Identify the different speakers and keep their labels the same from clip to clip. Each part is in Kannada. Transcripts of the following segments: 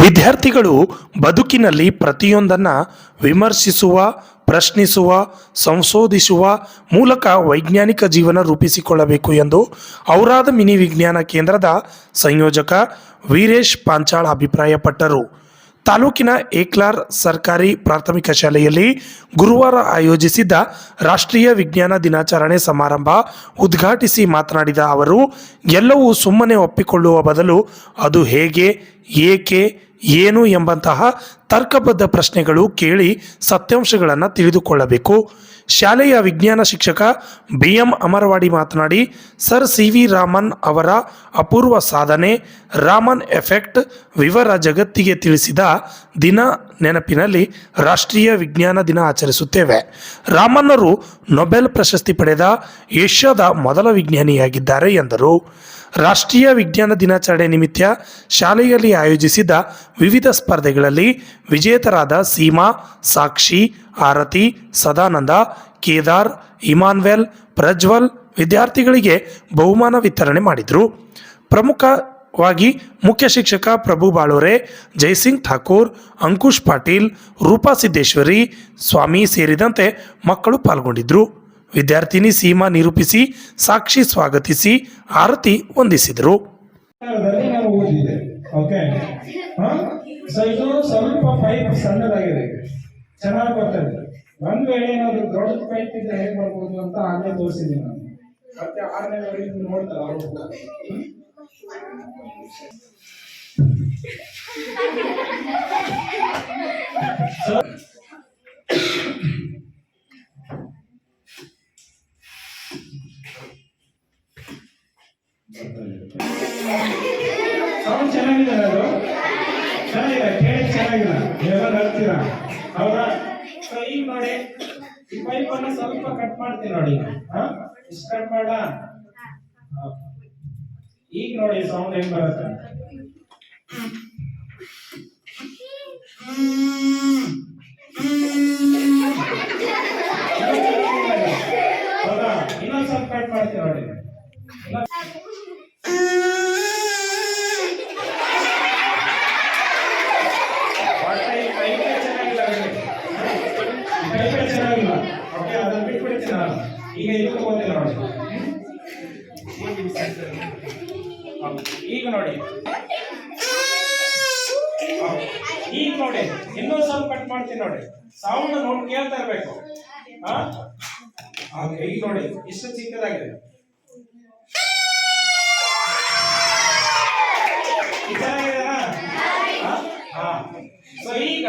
Speaker 1: ವಿದ್ಯಾರ್ಥಿಗಳು ಬದುಕಿನಲ್ಲಿ ಪ್ರತಿಯೊಂದನ್ನು ವಿಮರ್ಶಿಸುವ, ಪ್ರಶ್ನಿಸುವ, ಸಂಶೋಧಿಸುವ ಮೂಲಕ ವೈಜ್ಞಾನಿಕ ಜೀವನ ರೂಪಿಸಿಕೊಳ್ಳಬೇಕು ಎಂದು ಔರಾದ ಮಿನಿ ವಿಜ್ಞಾನ ಕೇಂದ್ರದ ಸಂಯೋಜಕ ವೀರೇಶ್ ಪಾಂಚಾಳ್ ಅಭಿಪ್ರಾಯಪಟ್ಟರು. ತಾಲೂಕಿನ ಏಕ್ಲಾರ್ ಸರ್ಕಾರಿ ಪ್ರಾಥಮಿಕ ಶಾಲೆಯಲ್ಲಿ ಗುರುವಾರ ಆಯೋಜಿಸಿದ್ದ ರಾಷ್ಟ್ರೀಯ ವಿಜ್ಞಾನ ದಿನಾಚರಣೆ ಸಮಾರಂಭ ಉದ್ಘಾಟಿಸಿ ಮಾತನಾಡಿದ ಅವರು, ಎಲ್ಲವೂ ಸುಮ್ಮನೆ ಒಪ್ಪಿಕೊಳ್ಳುವ ಬದಲು ಅದು ಹೇಗೆ, ಏಕೆ ಏನು ಎಂಬಂತಹ ತರ್ಕಬದ್ಧ ಪ್ರಶ್ನೆಗಳು ಕೇಳಿ ಸತ್ಯಾಂಶಗಳನ್ನು ತಿಳಿದುಕೊಳ್ಳಬೇಕು. ಶಾಲೆಯ ವಿಜ್ಞಾನ ಶಿಕ್ಷಕ ಬಿ ಎಂ ಅಮರವಾಡಿ ಮಾತನಾಡಿ, ಸರ್ ಸಿ ವಿ ರಾಮನ್ ಅವರ ಅಪೂರ್ವ ಸಾಧನೆ ರಾಮನ್ ಎಫೆಕ್ಟ್ ವಿವರ ಜಗತ್ತಿಗೆ ತಿಳಿಸಿದ ದಿನ ನೆನಪಿನಲ್ಲಿ ರಾಷ್ಟ್ರೀಯ ವಿಜ್ಞಾನ ದಿನ ಆಚರಿಸುತ್ತೇವೆ. ರಾಮನ್ನರು ನೊಬೆಲ್ ಪ್ರಶಸ್ತಿ ಪಡೆದ ಏಷ್ಯಾದ ಮೊದಲ ವಿಜ್ಞಾನಿಯಾಗಿದ್ದಾರೆ ಎಂದರು. ರಾಷ್ಟ್ರೀಯ ವಿಜ್ಞಾನ ದಿನಾಚರಣೆ ನಿಮಿತ್ತ ಶಾಲೆಯಲ್ಲಿ ಆಯೋಜಿಸಿದ್ದ ವಿವಿಧ ಸ್ಪರ್ಧೆಗಳಲ್ಲಿ ವಿಜೇತರಾದ ಸೀಮಾ, ಸಾಕ್ಷಿ, ಆರತಿ, ಸದಾನಂದ, ಕೇದಾರ್, ಇಮಾನ್ವೆಲ್, ಪ್ರಜ್ವಲ್ ವಿದ್ಯಾರ್ಥಿಗಳಿಗೆ ಬಹುಮಾನ ವಿತರಣೆ ಮಾಡಿದರು. ಪ್ರಮುಖವಾಗಿ ಮುಖ್ಯ ಶಿಕ್ಷಕ ಪ್ರಭು ಬಾಳೋರೆ ಜಯಸಿಂಗ್ ಠಾಕೂರ್, ಅಂಕುಶ್ ಪಾಟೀಲ್, ರೂಪಾ ಸಿದ್ದೇಶ್ವರಿ, ಸ್ವಾಮಿ ಸೇರಿದಂತೆ ಮಕ್ಕಳು ಪಾಲ್ಗೊಂಡಿದ್ದರು ವಿದ್ಯಾರ್ಥಿನಿ ಸೀಮಾ ನಿರೂಪಿಸಿ ಸಾಕ್ಷಿ ಸ್ವಾಗತಿಸಿ ಆರತಿ ವಂದಿಸಿದರು.
Speaker 2: ಸೌಂಡ್ ಚೆನ್ನಾಗಿದೆ ಅದು? ಚೆನ್ನಾಗಿದೆ, ಕೇಳಿ ಚೆನ್ನಾಗಿಲ್ಲ ನೀವೆಲ್ಲ ಹೇಳ್ತೀರಾ? ಹೌದಾ? ಈಗ ನೋಡಿ ಈ ಪೈಪ್ ಸ್ವಲ್ಪ ಕಟ್ ಮಾಡ್ತೀನಿ ನೋಡಿ. ಇಷ್ಟು ಕಟ್ ಮಾಡ. ಈಗ ನೋಡಿ ಸೌಂಡ್ ಹೆಂಗ್ ಬರುತ್ತೆ ಹೌದಾ? ಇನ್ನೊಂದ್ ಸ್ವಲ್ಪ ಕಟ್ ಮಾಡ್ತೀನಿ ನೋಡಿ ಇನ್ನೊಂದ್- ಒಟ್ಟ ಈ ಪೈಪೇ ಚೆನ್ನಾಗಿಲ್ಲ ಬಿಡಿ. ಈ ಪೈಪೇ ಚೆನ್ನಾಗಿಲ್ಲ ಓಕೆ ಅದನ್ನ ಬಿಟ್ಬಿಡ್ತೀನಿ ನಾನು ಈಗ ಇದು ತಗೋತೀನಿ ನೋಡಿ. ಈಗ ನೋಡಿ. ಈಗ ನೋಡಿ. ಇನ್ನೂ ಸ್ವಲ್ಪ ಕಟ್ ಮಾಡ್ತೀನಿ ನೋಡಿ. ಸೌಂಡ್ ನೋಡಿ ಕೇಳ್ತಾ ಇರ್ಬೇಕು. ಹಾ? ಈಗ ನೋಡಿ. ಇಷ್ಟು ಚಿಕ್ಕದಾಗಿದೆ. ಸೊ ಈಗ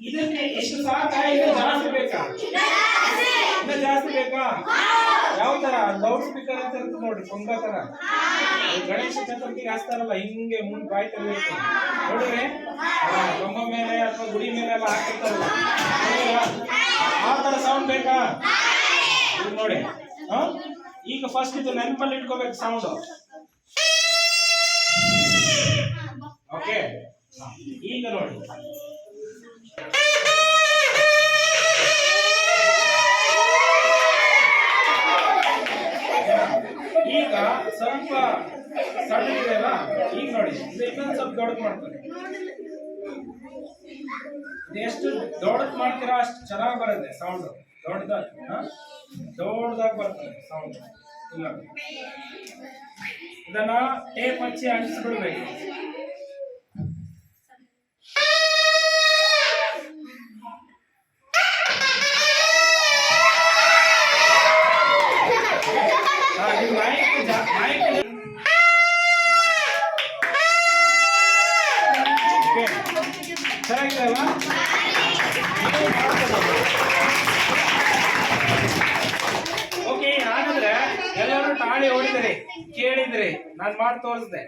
Speaker 2: ಇದಕ್ಕೆ ಎಷ್ಟು ಸಾಕ ಜಾಸ್ತಿ ಬೇಕಾ? ಬೇಕಾ ಯಾವ ತರ? ಲೌಡ್ ಸ್ಪೀಕರ್ ಅಂತ ಇರ್ತದೆ ನೋಡಿ ಪುಂಗ ತರ. ಗಣೇಶ ಚತುರ್ಥಿಗೆ ಹಾಕ್ತಾರಲ್ಲ ಹಿಂಗೆ ಮುಂದ್ ಬಾಯಿ ತೆಗಿಬೇಕು ನೋಡಿದ್ರೆ ಆ, ಕಂಬ ಮೇಲೆ ಅಥವಾ ಗುಡಿ ಮೇಲೆ ಎಲ್ಲ ಹಾಕಿರ್ತಾರಲ್ಲ? ಆ ತರ ಸೌಂಡ್ ಬೇಕಾ? ನೋಡಿ. ಈಗ ಫಸ್ಟ್ ಇದು ನೆನಪಲ್ಲಿ ಇಟ್ಕೋಬೇಕು ಸೌಂಡ್ ಓಕೆ ಈಗ ನೋಡಿ. ಸ್ವಲ್ಪ ಸಣ್ಣಗಿದೆ ಅಲ್ಲ? ಈಗ ನೋಡಿ. ಇನ್ನೊಂದು ಸ್ವಲ್ಪ ದೊಡ್ಡದು ಮಾಡ್ತಾರೆ. ಎಷ್ಟು ದೊಡ್ಡದು ಮಾಡ್ತೀರಾ ಅಷ್ಟು ಚೆನ್ನಾಗಿ ಬರುತ್ತೆ ಸೌಂಡ್ ದೊಡ್ಡದಾಗಿ ದೊಡ್ಡದಾಗಿ ಬರ್ತದೆ ಸೌಂಡ್ ಇಲ್ಲ. ಇದನ್ನ ಟೇಪ್ ಹಚ್ಚಿ ಅಂಟಿಸ್ಬಿಡ್ಬೇಕು. ಅಲ್ಲ ಓಕೆ ಹಾಗಾದ್ರೆ ಎಲ್ಲರೂ ತಾಳಿ ಹೊಡಿದ್ರಿ ಕೇಳಿದ್ರಿ ನಾನು ಮಾಡಿ ತೋರಿಸ್ದೆ.